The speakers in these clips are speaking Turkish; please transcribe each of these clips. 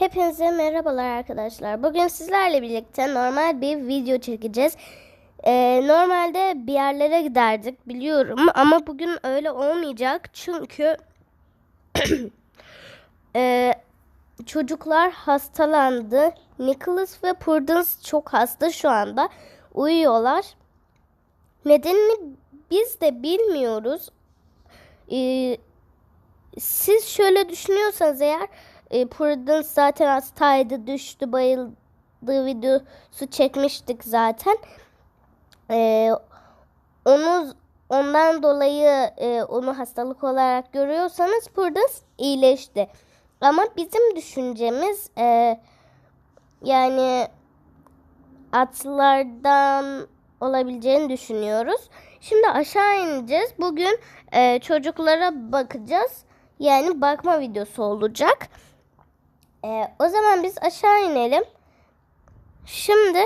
Hepinize merhabalar arkadaşlar. Bugün sizlerle birlikte normal bir video çekeceğiz. Ee, normalde bir yerlere giderdik biliyorum ama bugün öyle olmayacak çünkü ee, çocuklar hastalandı. Nicholas ve Prudence çok hasta şu anda. Uyuyorlar. Nedenini biz de bilmiyoruz. Ee, siz şöyle düşünüyorsanız eğer e, Prudence zaten hastaydı, düştü, bayıldı videosu çekmiştik zaten. E, onu ondan dolayı e, onu hastalık olarak görüyorsanız Prudence iyileşti. Ama bizim düşüncemiz e, yani atlardan olabileceğini düşünüyoruz. Şimdi aşağı ineceğiz. Bugün e, çocuklara bakacağız. Yani bakma videosu olacak. E, o zaman biz aşağı inelim. Şimdi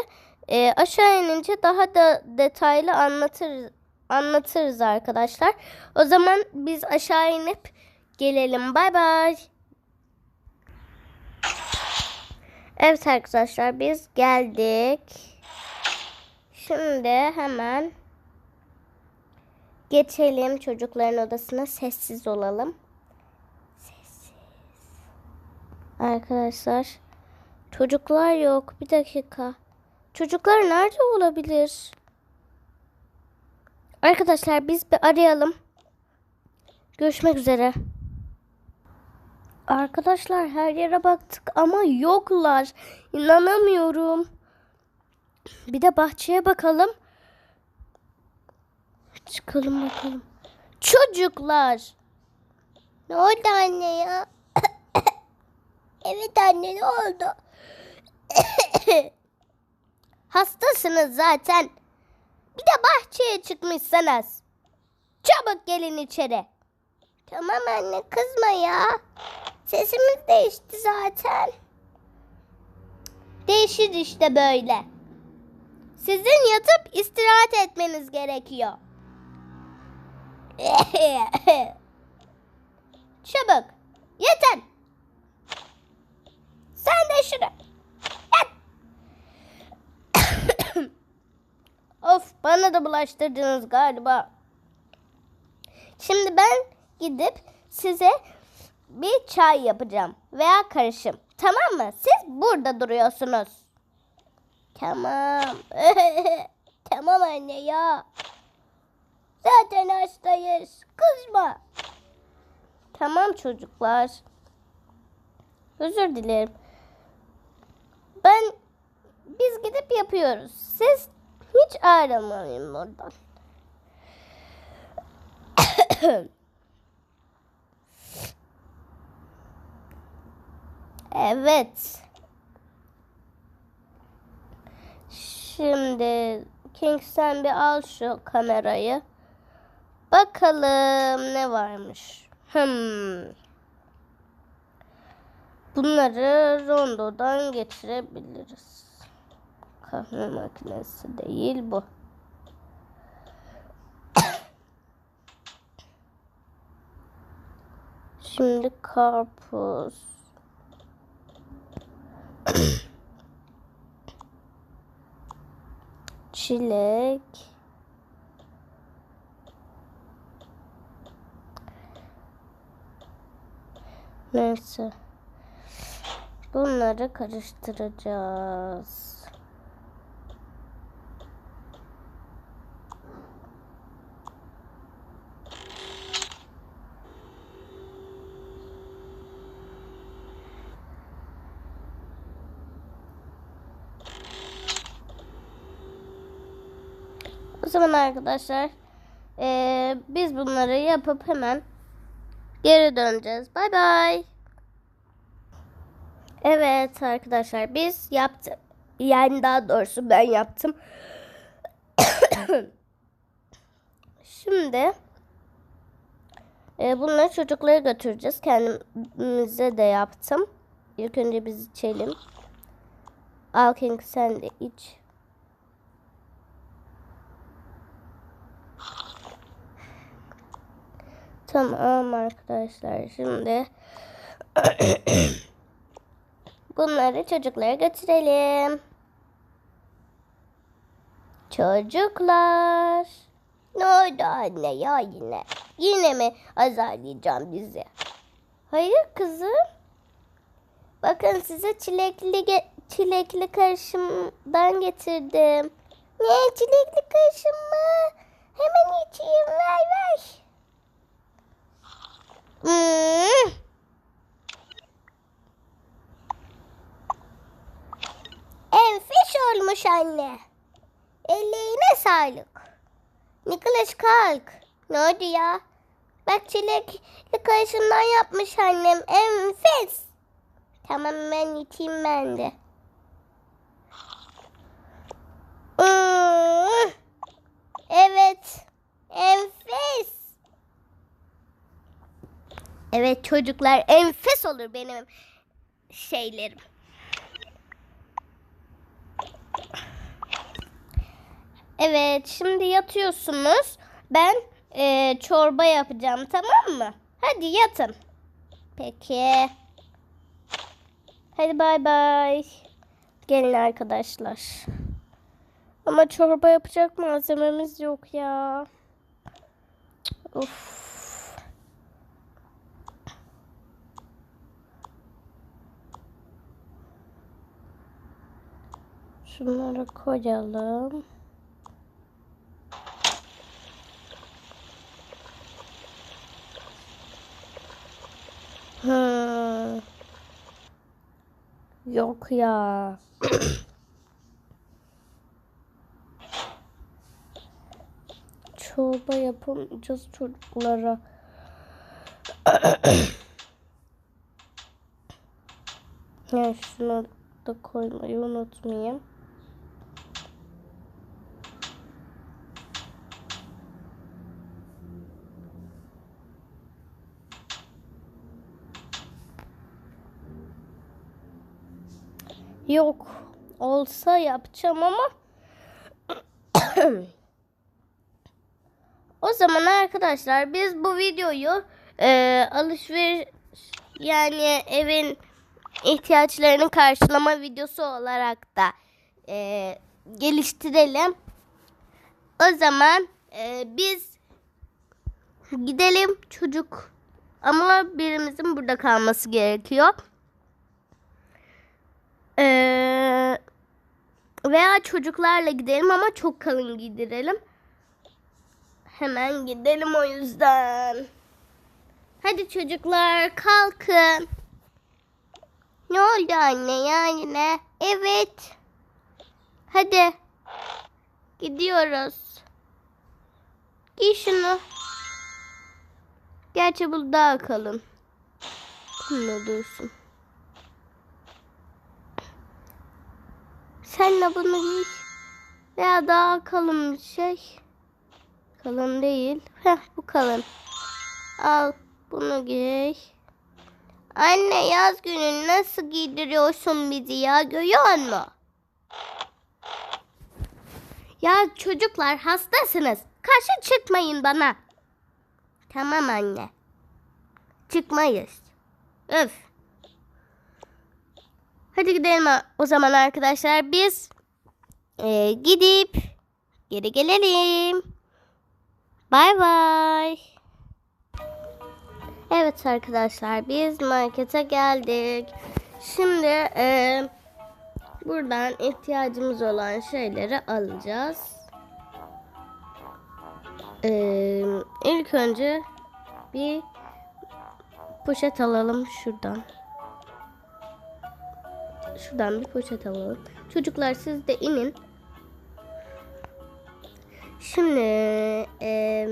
e, aşağı inince daha da detaylı anlatırız anlatırız arkadaşlar. O zaman biz aşağı inip gelelim. Bay bay. Evet arkadaşlar biz geldik. Şimdi hemen geçelim çocukların odasına sessiz olalım. Sessiz. Arkadaşlar çocuklar yok. Bir dakika. Çocuklar nerede olabilir? Arkadaşlar biz bir arayalım. Görüşmek üzere. Arkadaşlar her yere baktık ama yoklar. İnanamıyorum. Bir de bahçeye bakalım. Çıkalım bakalım. Çocuklar. Ne oldu anne ya? Evet anne ne oldu? Hastasınız zaten. Bir de bahçeye çıkmışsınız. Çabuk gelin içeri. Tamam anne kızma ya. Sesimiz değişti zaten. Değişir işte böyle. Sizin yatıp istirahat etmeniz gerekiyor. Çabuk. Yatın. Sen de şuraya. Of bana da bulaştırdınız galiba. Şimdi ben gidip size bir çay yapacağım veya karışım. Tamam mı? Siz burada duruyorsunuz. Tamam. tamam anne ya. Zaten hastayız. Kızma. Tamam çocuklar. Özür dilerim. Ben biz gidip yapıyoruz. Siz hiç ayrılmayın buradan. evet. Şimdi King sen bir al şu kamerayı. Bakalım ne varmış. Hmm. Bunları rondodan geçirebiliriz. Kahve makinesi değil bu. Şimdi karpuz. Çilek. Neyse. Bunları karıştıracağız. O zaman arkadaşlar eee, biz bunları yapıp hemen geri döneceğiz. Bay bay. Evet arkadaşlar biz yaptık. Yani daha doğrusu ben yaptım. Şimdi e, bunları çocuklara götüreceğiz. Kendimize de yaptım. İlk önce biz içelim. Al King sen de iç. Tamam arkadaşlar şimdi bunları çocuklara götürelim. Çocuklar. Ne oldu anne ya yine? Yine mi azarlayacağım bizi? Hayır kızım. Bakın size çilekli çilekli karışımdan getirdim. Ne çilekli karışım mı? Hemen içeyim ver ver. Hmm. Enfes anne. Ellerine sağlık. Nicholas kalk. Ne oldu ya? Bak çilekli karışımdan yapmış annem. Enfes. Tamam ben içeyim ben de. Hmm. Evet. Enfes. Evet çocuklar enfes olur benim şeylerim. Evet şimdi yatıyorsunuz. Ben eee, çorba yapacağım tamam mı? Hadi yatın. Peki. Hadi bay bay. Gelin arkadaşlar. Ama çorba yapacak malzememiz yok ya. Of. Şunları koyalım. Yok ya. Çorba yapamayacağız çocuklara. yani şunu da koymayı unutmayayım. Yok. Olsa yapacağım ama o zaman arkadaşlar biz bu videoyu e, alışveriş yani evin ihtiyaçlarını karşılama videosu olarak da e, geliştirelim. O zaman e, biz gidelim çocuk ama birimizin burada kalması gerekiyor. Ee, veya çocuklarla gidelim ama çok kalın giydirelim. Hemen gidelim o yüzden. Hadi çocuklar kalkın. Ne oldu anne ya yine? Evet. Hadi. Gidiyoruz. Giy şunu. Gerçi bu daha kalın. Bununla dursun. Sen de bunu giy. Veya daha kalın bir şey. Kalın değil. Heh bu kalın. Al bunu giy. Anne yaz günü nasıl giydiriyorsun bizi ya görüyor musun? Ya çocuklar hastasınız. Karşı çıkmayın bana. Tamam anne. Çıkmayız. Öf. Hadi gidelim o zaman arkadaşlar. Biz e, gidip geri gelelim. Bay bay. Evet arkadaşlar biz markete geldik. Şimdi e, buradan ihtiyacımız olan şeyleri alacağız. E, ilk önce bir poşet alalım şuradan. Şuradan bir poşet alalım. Çocuklar siz de inin. Şimdi e,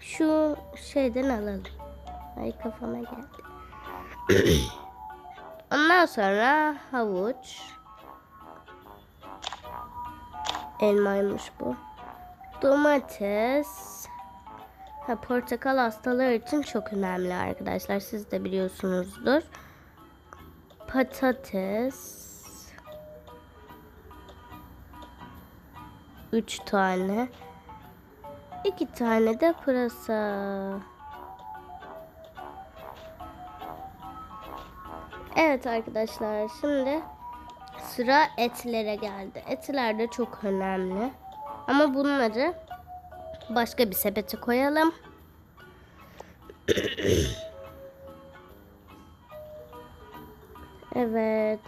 şu şeyden alalım. Ay kafama geldi. Ondan sonra havuç. Elmaymış bu. Domates. Ha, portakal hastalar için çok önemli arkadaşlar. Siz de biliyorsunuzdur. Patates. Üç tane. iki tane de pırasa. Evet arkadaşlar şimdi sıra etlere geldi. Etler de çok önemli. Ama bunları başka bir sepete koyalım. Evet.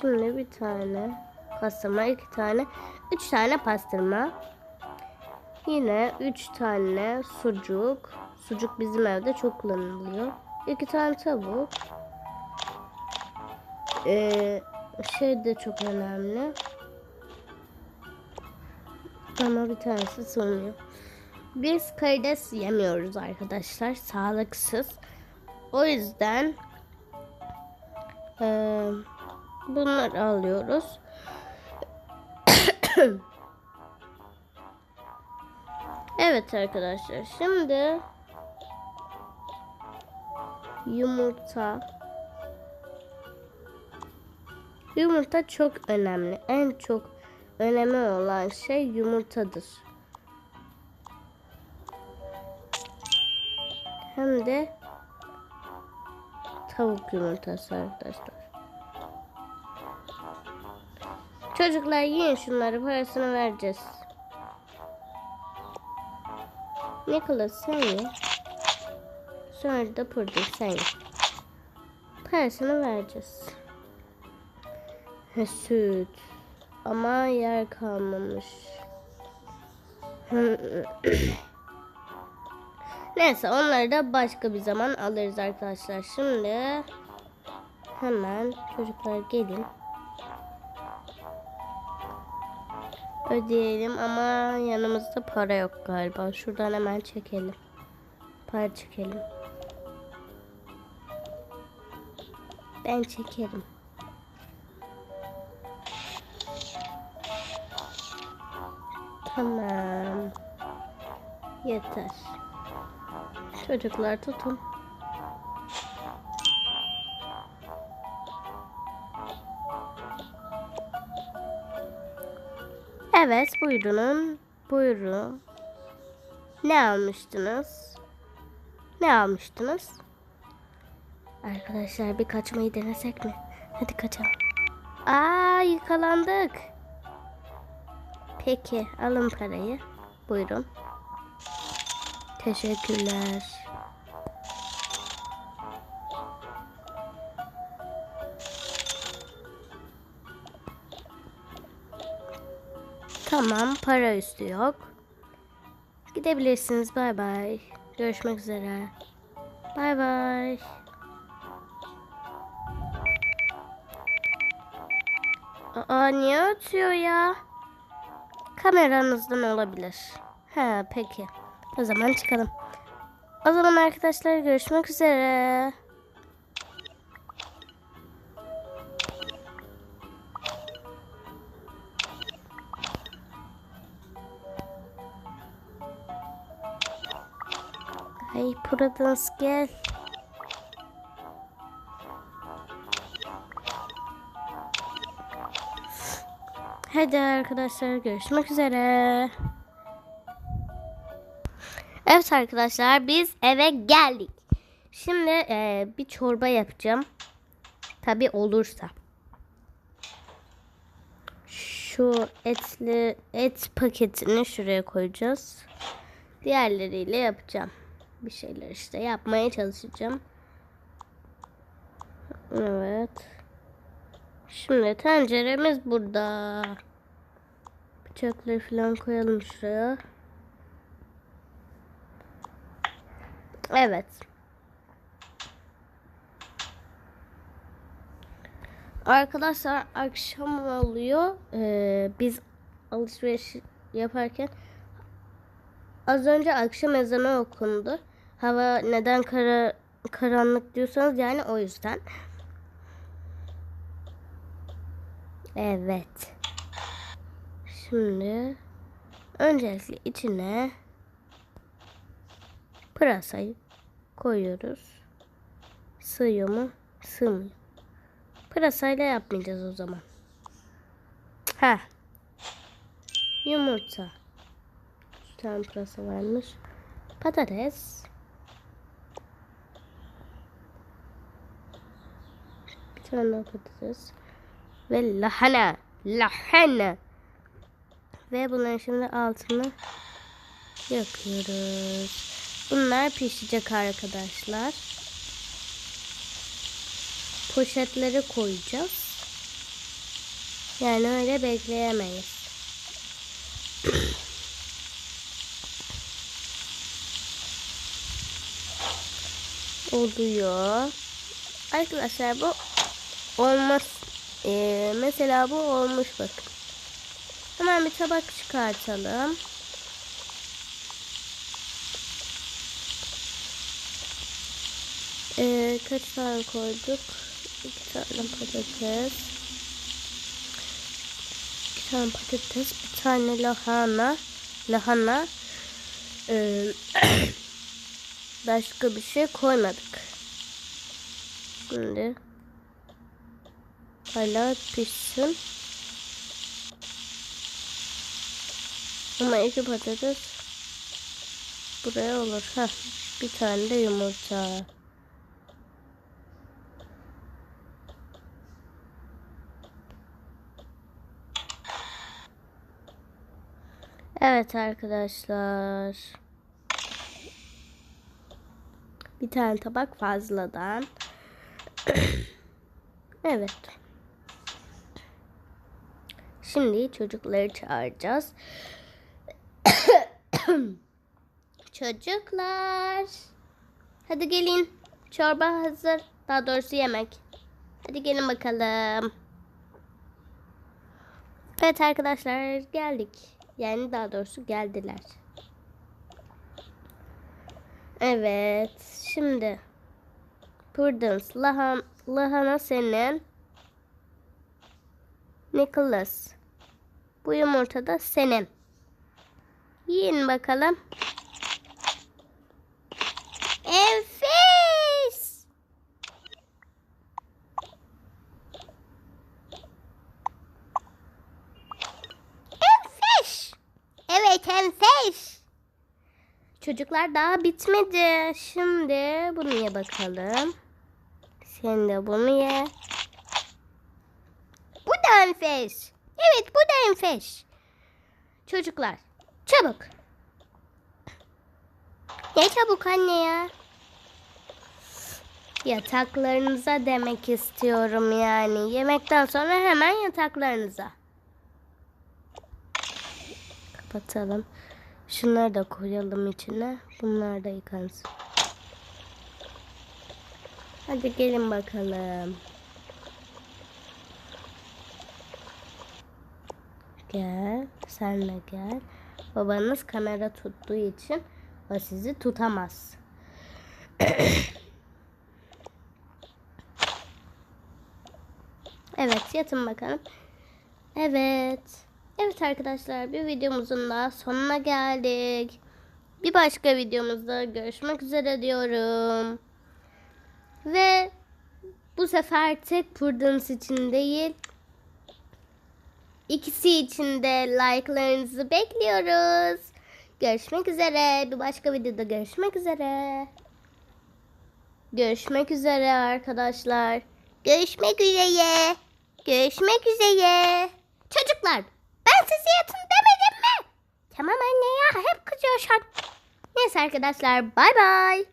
Şimdi bir tane pastırma, iki tane, üç tane pastırma. Yine üç tane sucuk. Sucuk bizim evde çok kullanılıyor. İki tane tavuk. Ee, şey de çok önemli. Ama bir tanesi sığmıyor. Biz karides yemiyoruz arkadaşlar. Sağlıksız. O yüzden e, bunları alıyoruz. evet arkadaşlar. Şimdi yumurta Yumurta çok önemli. En çok önemli olan şey yumurtadır. Hem de tavuk yumurtası arkadaşlar. Çocuklar yiyin şunları parasını vereceğiz. Nicholas sen ye. Sonra da Pırdır sen ye. Parasını vereceğiz. He, süt. Ama yer kalmamış. Neyse onları da başka bir zaman alırız arkadaşlar. Şimdi hemen çocuklar gelin. Ödeyelim ama yanımızda para yok galiba. Şuradan hemen çekelim. Para çekelim. Ben çekerim. Tamam. Yeter. Çocuklar tutun. Evet buyurun. Buyurun. Ne almıştınız? Ne almıştınız? Arkadaşlar bir kaçmayı denesek mi? Hadi kaçalım. Aa yakalandık. Peki alın parayı. Buyurun. Teşekkürler. Tamam para üstü yok. Gidebilirsiniz. Bay bay. Görüşmek üzere. Bay bay. Aa niye ötüyor ya? Kameranızdan olabilir. Ha peki. O zaman çıkalım. O zaman arkadaşlar görüşmek üzere. Ay Prudence gel. Hadi arkadaşlar görüşmek üzere. Evet arkadaşlar biz eve geldik. Şimdi e, bir çorba yapacağım. Tabi olursa. Şu etli et paketini şuraya koyacağız. Diğerleriyle yapacağım. Bir şeyler işte yapmaya çalışacağım. Evet. Şimdi tenceremiz burada. Bıçakları falan koyalım şuraya. Evet. Arkadaşlar akşam oluyor. Ee, biz alışveriş yaparken az önce akşam ezanı okundu. Hava neden kara, karanlık diyorsanız yani o yüzden. Evet. Şimdi öncelikle içine pırasayı koyuyoruz. Sığıyor mu? Sığmıyor. Pırasayla yapmayacağız o zaman. Ha. Yumurta. Bir tane pırasa varmış. Patates. tane daha patates. Ve lahana. Lahana. Ve bunların şimdi altını yakıyoruz. Bunlar pişecek arkadaşlar. Poşetlere koyacağız. Yani öyle bekleyemeyiz. Oluyor. Arkadaşlar bu olmaz. Ee, mesela bu olmuş bakın. Hemen bir tabak çıkartalım. Ee, kaç tane koyduk? İki tane patates. İki tane patates. Bir tane lahana. Lahana. Ee, başka bir şey koymadık. Şimdi hala pişsin. Ama iki patates buraya olur. Heh, bir tane de yumurta. Evet arkadaşlar. Bir tane tabak fazladan. evet. Şimdi çocukları çağıracağız. Çocuklar. Hadi gelin. Çorba hazır. Daha doğrusu yemek. Hadi gelin bakalım. Evet arkadaşlar geldik. Yani daha doğrusu geldiler. Evet. Şimdi Prudence, lahan, lahana senin. Nicholas. Bu yumurta da senin. Yiyin bakalım. Enfes. Enfes. Evet enfes. Çocuklar daha bitmedi. Şimdi bunu ye bakalım. Sen de bunu ye. Bu da enfes. Evet bu da enfes. Çocuklar çabuk. Ne çabuk anne ya? Yataklarınıza demek istiyorum yani. Yemekten sonra hemen yataklarınıza. Kapatalım. Şunları da koyalım içine. Bunlar da yıkansın. Hadi gelin bakalım. Gel. Sen de gel. Babanız kamera tuttuğu için o sizi tutamaz. evet yatın bakalım. Evet. Evet arkadaşlar bir videomuzun daha sonuna geldik. Bir başka videomuzda görüşmek üzere diyorum. Ve bu sefer tek Prudence için değil ikisi için de like'larınızı bekliyoruz. Görüşmek üzere. Bir başka videoda görüşmek üzere. Görüşmek üzere arkadaşlar. Görüşmek üzere. Görüşmek üzere. Çocuklar size yatın demedim mi? Tamam anne ya hep kızıyorsun. Neyse arkadaşlar bay bay.